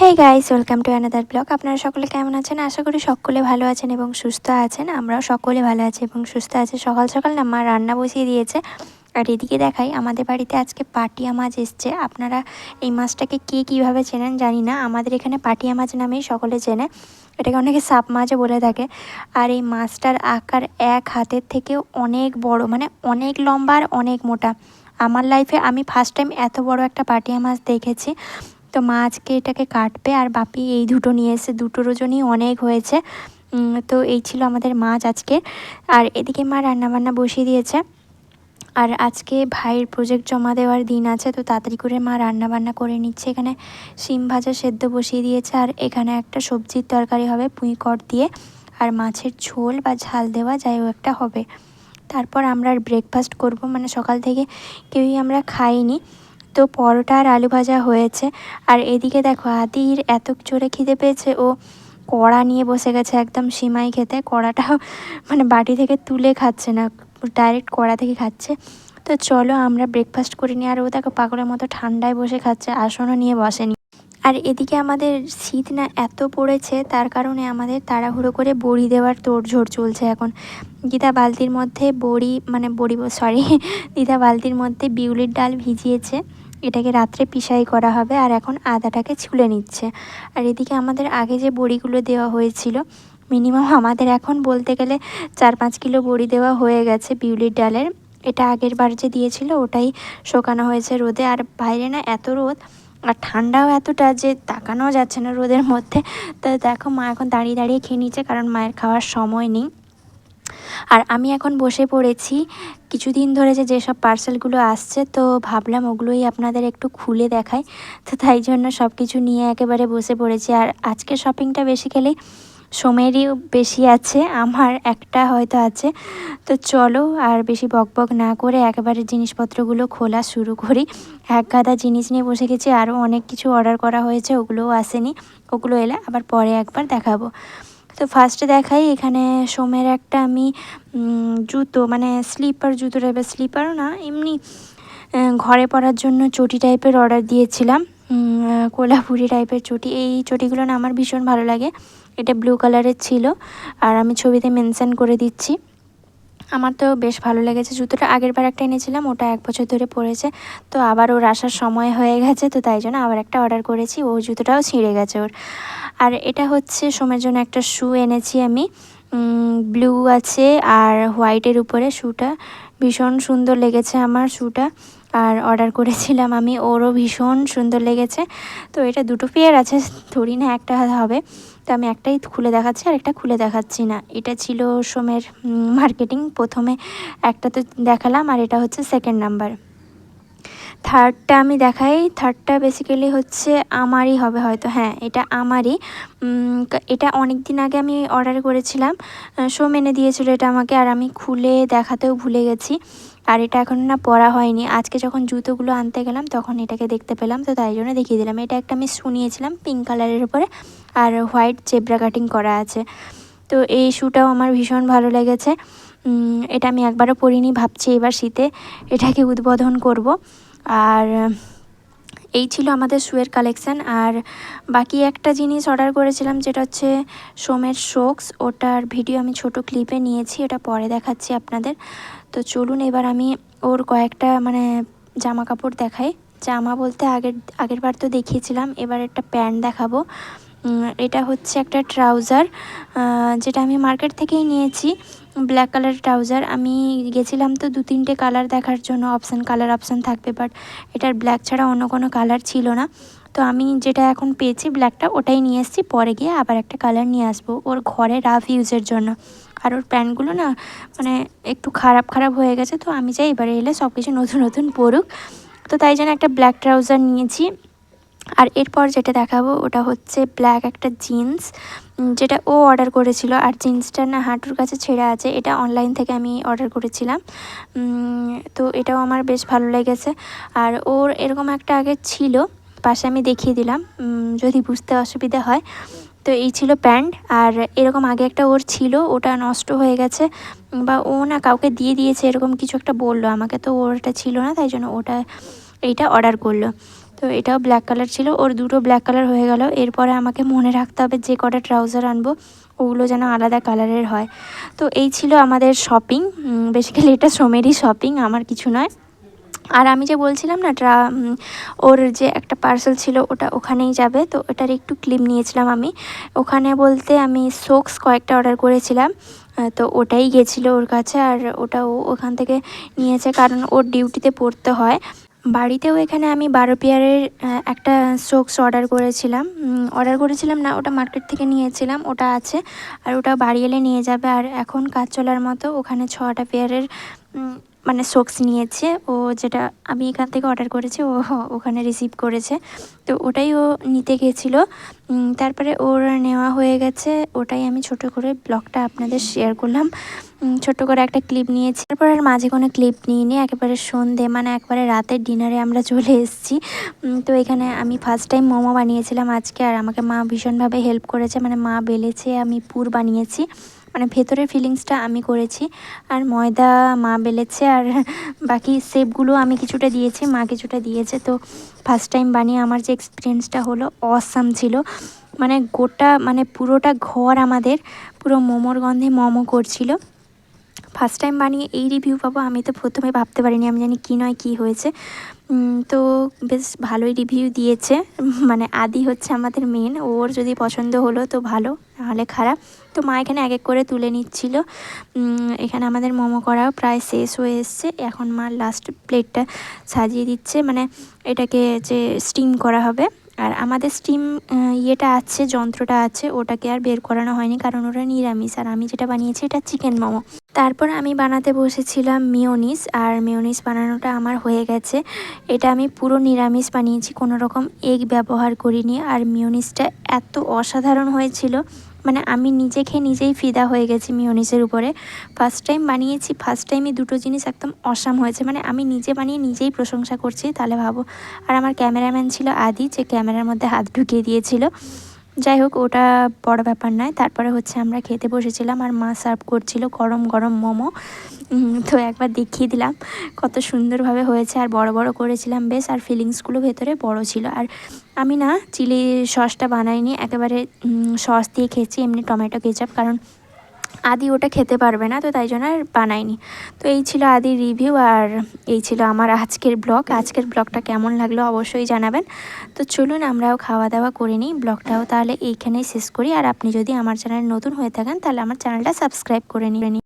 Hey guys welcome to another blog আপনারা সকলে কেমন আছেন? আশা করি সকলে ভালো আছেন এবং সুস্থ আছেন। আমরাও সকলে ভালো আছি এবং সুস্থ আছি। সকাল সকাল না মা রান্না বসিয়ে দিয়েছে। আর এদিকে দেখাই, আমাদের বাড়িতে আজকে পাটিয়া মাছ এসছে। আপনারা এই মাছটাকে কে কীভাবে চেনেন জানি না। আমাদের এখানে পাটিয়া মাছ নামেই সকলে চেনে। এটাকে অনেকে সাপ মাছও বলে থাকে। আর এই মাছটার আকার এক হাতের থেকেও অনেক বড় মানে অনেক লম্বা আর অনেক মোটা। আমার লাইফে আমি ফার্স্ট টাইম এত বড় একটা পাটিয়া মাছ দেখেছি। তো মা আজকে এটাকে কাটবে আর বাপি এই দুটো নিয়ে এসে দুটোর ওজনই অনেক হয়েছে। তো এই ছিল আমাদের মাছ আজকে আর এদিকে মা রান্নাবান্না বসিয়ে দিয়েছে। আর আজকে ভাইয়ের প্রজেক্ট জমা দেওয়ার দিন আছে, তো তাড়াতাড়ি করে মা রান্না বান্না করে নিচ্ছে। এখানে শিম ভাজা সেদ্ধ বসিয়ে দিয়েছে, আর এখানে একটা সবজির তরকারি হবে পুঁই কর দিয়ে। আর মাছের ঝোল বা ঝাল দেওয়া যাই একটা হবে। তারপর আমরা ব্রেকফাস্ট করব মানে সকাল থেকে কেউই আমরা খাইনি। তো পরোটা আর আলু ভাজা হয়েছে। আর এদিকে দেখো আদির এত জোরে খিদে পেয়েছে, ও কড়া নিয়ে বসে গেছে একদম সিমাই খেতে। কড়াটা মানে বাটি থেকে তুলে খাচ্ছে না ডাইরেক্ট কড়া থেকে খাচ্ছে। তো চলো আমরা ব্রেকফাস্ট করে নিই আর ও দেখো পাগলের মতো ঠান্ডায় বসে খাচ্ছে, আসনও নিয়ে বসেনি। আর এদিকে আমাদের শীত না এত পড়েছে, তার কারণে আমাদের তাড়াহুড়ো করে বড়ি দেওয়ার তোড়ঝোড় চলছে এখন। গীতা বালতির মধ্যে বড়ি মানে বড়ি সরি গীতা বালতির মধ্যে বিউলির ডাল ভিজিয়েছে। এটাকে রাত্রে পিসাই করা হবে আর এখন আদাটাকে ছুলে নিচ্ছে। আর এদিকে আমাদের আগে যে বড়িগুলো দেওয়া হয়েছিল মিনিমাম আমাদের এখন বলতে গেলে চার পাঁচ কিলো বড়ি দেওয়া হয়ে গেছে বিউলির ডালের। এটা আগের বার যে দিয়েছিল, ওটাই শোকানো হয়েছে রোদে। আর বাইরে না এত রোদ আর ঠান্ডাও এতটা যে তাকানো যাচ্ছে না রোদের মধ্যে। তো দেখো মা এখন দাঁড়িয়ে দাঁড়িয়ে খেয়ে নিচ্ছে কারণ মায়ের খাওয়ার সময় নেই। আর আমি এখন বসে পড়েছি। কিছুদিন ধরে যে যেসব পার্সেলগুলো আসছে, তো ভাবলাম ওগুলোই আপনাদের একটু খুলে দেখাই। তো তাই জন্য সব কিছু নিয়ে একেবারে বসে পড়েছি। আর আজকে শপিংটা বেসিক্যালি সময়েরই বেশি আছে, আমার একটা হয়তো আছে। তো চলো আর বেশি বকবক না করে একেবারে জিনিসপত্রগুলো খোলা শুরু করি। এক গাদা জিনিস নিয়ে বসে গেছি, আরও অনেক কিছু অর্ডার করা হয়েছে, ওগুলোও আসেনি। ওগুলো এলে আবার পরে একবার দেখাবো। তো ফার্স্টে দেখাই, এখানে সোমের একটা আমি জুতো মানে স্লিপার জুতো টাইপের স্লিপারও না, এমনি ঘরে পরার জন্য চটি টাইপের অর্ডার দিয়েছিলাম। কোলাপুরি টাইপের চটি। এই চটিগুলো না আমার ভীষণ ভালো লাগে। এটা ব্লু কালারের ছিল, আর আমি ছবিতে মেনশান করে দিচ্ছি। আমার তো বেশ ভালো লেগেছে জুতোটা। আগের বার একটা এনেছিলাম, ওটা এক বছর ধরে পড়েছে তো আবার ওর আসার সময় হয়ে গেছে, তো তাই জন্য আবার একটা অর্ডার করেছি। ও জুতোটাও ছিঁড়ে গেছে ওর। আর এটা হচ্ছে সোমের জন্য একটা শ্যু এনেছি আমি। ব্লু আছে আর হোয়াইটের উপরে শ্যুটা ভীষণ সুন্দর লেগেছে আমার শ্যুটা আর অর্ডার করেছিলাম আমি, ওরও ভীষণ সুন্দর লেগেছে। তো এটা দুটো পেয়ার আছে, ধরি না একটা হবে। তো আমি একটাই খুলে দেখাচ্ছি আর একটা খুলে দেখাচ্ছি না। এটা ছিল সোমের মার্কেটিং প্রথমে একটা তো দেখালাম আর এটা হচ্ছে সেকেন্ড নাম্বার থার্ডটা আমি দেখাই। থার্ডটা বেসিক্যালি হচ্ছে আমারই হবে হয়তো হ্যাঁ এটা আমারই। এটা অনেক দিন আগে আমি অর্ডার করেছিলাম। শো মেনে দিয়েছিল এটা আমাকে আর আমি খুলে দেখাতেও ভুলে গেছি। আর এটা এখন না পরা হয়নি। আজকে যখন জুতোগুলো আনতে গেলাম, তখন এটাকে দেখতে পেলাম। তো তাই জন্য দেখিয়ে দিলাম। এটা একটা আমি শুনিয়েছিলাম পিঙ্ক কালারের উপরে। আর হোয়াইট জেব্রা কাটিং করা আছে। তো এই শ্যুটাও আমার ভীষণ ভালো লেগেছে। এটা আমি একবারও পরিনি, ভাবছি এবার শীতে এটাকে উদ্বোধন করব। আর এই ছিল আমাদের শুয়ের কালেকশান আর বাকি একটা জিনিস অর্ডার করেছিলাম, যেটা হচ্ছে সোমের শোকস ওটার ভিডিও আমি ছোট ক্লিপে নিয়েছি ওটা পরে দেখাচ্ছি আপনাদের। তো চলুন এবার আমি ওর কয়েকটা মানে জামা কাপড় দেখাই। জামা বলতে আগের আগের বার তো দেখিয়েছিলাম, এবার একটা প্যান্ট দেখাবো। এটা হচ্ছে একটা ট্রাউজার যেটা আমি মার্কেট থেকেই নিয়েছি, ব্ল্যাক কালার ট্রাউজার। আমি গেছিলাম তো দু তিনটে কালার দেখার জন্য, অপশান কালার অপশান থাকবে, বাট এটার ব্ল্যাক ছাড়া অন্য কোনো কালার ছিল না। তো আমি যেটা এখন পেয়েছি ব্ল্যাকটা, ওটাই নিয়ে এসেছি, পরে গিয়ে আবার একটা কালার নিয়ে আসব, ওর ঘরে রাফ ইউজের জন্য। আর ওর প্যান্টগুলো না মানে একটু খারাপ খারাপ হয়ে গেছে, তো আমি চাই এবারে এলে সব কিছু নতুন নতুন পড়ুক তো তাই জন্য একটা ব্ল্যাক ট্রাউজার নিয়েছি। আর এরপর যেটা দেখাবো, ওটা হচ্ছে ব্ল্যাক একটা জিন্স যেটা ও অর্ডার করেছিল। আর জিন্সটা না হাঁটুর কাছে ছেঁড়া আছে, এটা অনলাইন থেকে আমি অর্ডার করেছিলাম। তো এটাও আমার বেশ ভালো লেগেছে। আর ওর এরকম একটা আগে ছিল, পাশে আমি দেখিয়ে দিলাম। যদি বুঝতে অসুবিধা হয়। তো এই ছিল প্যান্ট, আর এরকম আগে একটা ওর ছিল, ওটা নষ্ট হয়ে গেছে, বা ও না কাউকে দিয়ে দিয়েছে, এরকম কিছু একটা বলল আমাকে, তো ওরটা ছিল না, তাই জন্য ওটা, এইটা অর্ডার করল। তো এটাও ব্ল্যাক কালার ছিল, ওর দুটো ব্ল্যাক কালার হয়ে গেল, এরপরে আমাকে মনে রাখতে হবে যে কটা ট্রাউজার আনব, ওগুলো যেন আলাদা কালারের হয়। তো এই ছিল আমাদের শপিং বেসিক্যালি এটা সোমেরই শপিং আমার কিছু নয়। আর আমি যে বলছিলাম না ট্রা ওর যে একটা পার্সেল ছিল ওটা ওখানেই যাবে। তো ওটার একটু ক্লিপ নিয়েছিলাম আমি। ওখানে বলতে আমি সোক্স কয়েকটা অর্ডার করেছিলাম। তো ওটাই গেছিল ওর কাছে আর ওটা ও ওখান থেকে নিয়েছে কারণ ওর ডিউটিতে পড়তে হয়। বাড়িতেও এখানে আমি বারো পেয়ারের একটা সোক্স অর্ডার করেছিলাম। অর্ডার করেছিলাম না, ওটা মার্কেট থেকে নিয়েছিলাম, ওটা আছে। আর ওটা বাড়ি এলে নিয়ে যাবে। আর এখন কাজ চলার মতো ওখানে ছটা পেয়ারের মানে সোক্স নিয়েছে। ও যেটা আমি এখান থেকে অর্ডার করেছি, ও ওখানে রিসিভ করেছে। তো ওটাই ও নিতে গেছিল। তারপরে ওর নেওয়া হয়ে গেছে। ওটাই আমি ছোট করে ব্লগটা আপনাদের শেয়ার করলাম। ছোট্ট করে একটা ক্লিপ নিয়েছি। তারপর আর মাঝে কোনো ক্লিপ নিয়ে নিয়ে একেবারে সন্ধে মানে একবারে রাতের ডিনারে আমরা চলে এসেছি। তো এখানে আমি ফার্স্ট টাইম মোমো বানিয়েছিলাম আজকে। আর আমাকে মা ভীষণভাবে হেল্প করেছে। মানে মা বেলেছে, আমি পুর বানিয়েছি। মানে ভেতরের ফিলিংসটা আমি করেছি। আর ময়দা, মা বেলেছে আর বাকি সেপগুলো আমি কিছুটা দিয়েছি, মা কিছুটা দিয়েছে। তো ফার্স্ট টাইম বানিয়ে আমার যে এক্সপিরিয়েন্সটা হলো অসাম ছিল। মানে গোটা মানে পুরোটা ঘর আমাদের, পুরো মোমোর গন্ধে মোমো করছিল। ফার্স্ট টাইম বানিয়ে এই রিভিউ পাবো, আমি তো প্রথমে ভাবতে পারিনি, আমি জানি কী নয়, কী হয়েছে। তো বেশ ভালোই রিভিউ দিয়েছে। মানে আদি হচ্ছে আমাদের মেন ওর যদি পছন্দ হলো তো ভালো নাহলে খারাপ। তো মা এখানে এক এক করে তুলে নিচ্ছিল। এখানে আমাদের মোমো করা প্রায় শেষ হয়ে এসছে। এখন মা লাস্ট প্লেটটা সাজিয়ে দিচ্ছে। মানে এটাকে যে স্টিম করা হবে। আর আমাদের স্টিম ইয়েটা আছে, যন্ত্রটা আছে, ওটাকে আর বের করানো হয়নি। কারণ ওটা নিরামিষ। আর আমি যেটা বানিয়েছি এটা চিকেন মোমো। তারপর আমি বানাতে বসেছিলাম মিওনিস আর মিওনিস বানানোটা আমার হয়ে গেছে। এটা আমি পুরো নিরামিষ বানিয়েছি। কোনো রকম এগ ব্যবহার করিনি। আর মিওনিসটা এত অসাধারণ হয়েছিল। মানে আমি নিজে খেয়ে নিজেই ফিদা হয়ে গেছি মিওনিসের উপরে। ফার্স্ট টাইম বানিয়েছি ফার্স্ট টাইমই দুটো জিনিস একদম অসাম হয়েছে। মানে আমি নিজে বানিয়ে নিজেই প্রশংসা করছি, তাহলে ভাবো। আর আমার ক্যামেরাম্যান ছিল আদি, যে ক্যামেরার মধ্যে হাত ঢুকিয়ে দিয়েছিল। যাই হোক, ওটা বড় ব্যাপার নয়। তারপরে হচ্ছে আমরা খেতে বসেছিলাম, আর মা সার্ভ করছিল গরম গরম মোমো। তো একবার দেখিয়ে দিলাম কত সুন্দরভাবে হয়েছে। আর বড় বড় করেছিলাম বেশ, আর ফিলিংসগুলো ভেতরে বড় ছিল। আর আমি না চিলি সসটা বানাইনি, একেবারে সস দিয়ে খেয়েছি, এমনি টমেটো কেচাপ, কারণ আদি ওটা খেতে পারবে না, তো তাই জন্য আর বানাইনি। তো এই ছিল আদির রিভিউ, আর এই ছিল আমার আজকের ব্লগ। আজকের ব্লগটা কেমন লাগল অবশ্যই জানাবেন। তো চলুন আমরাও খাওয়া দাওয়া করে নিই, ব্লগটাও তাহলে এইখানেই শেষ করি। আর আপনি যদি আমার চ্যানেল নতুন হয়ে থাকেন, তাহলে আমার চ্যানেলটা সাবস্ক্রাইব করে নিন।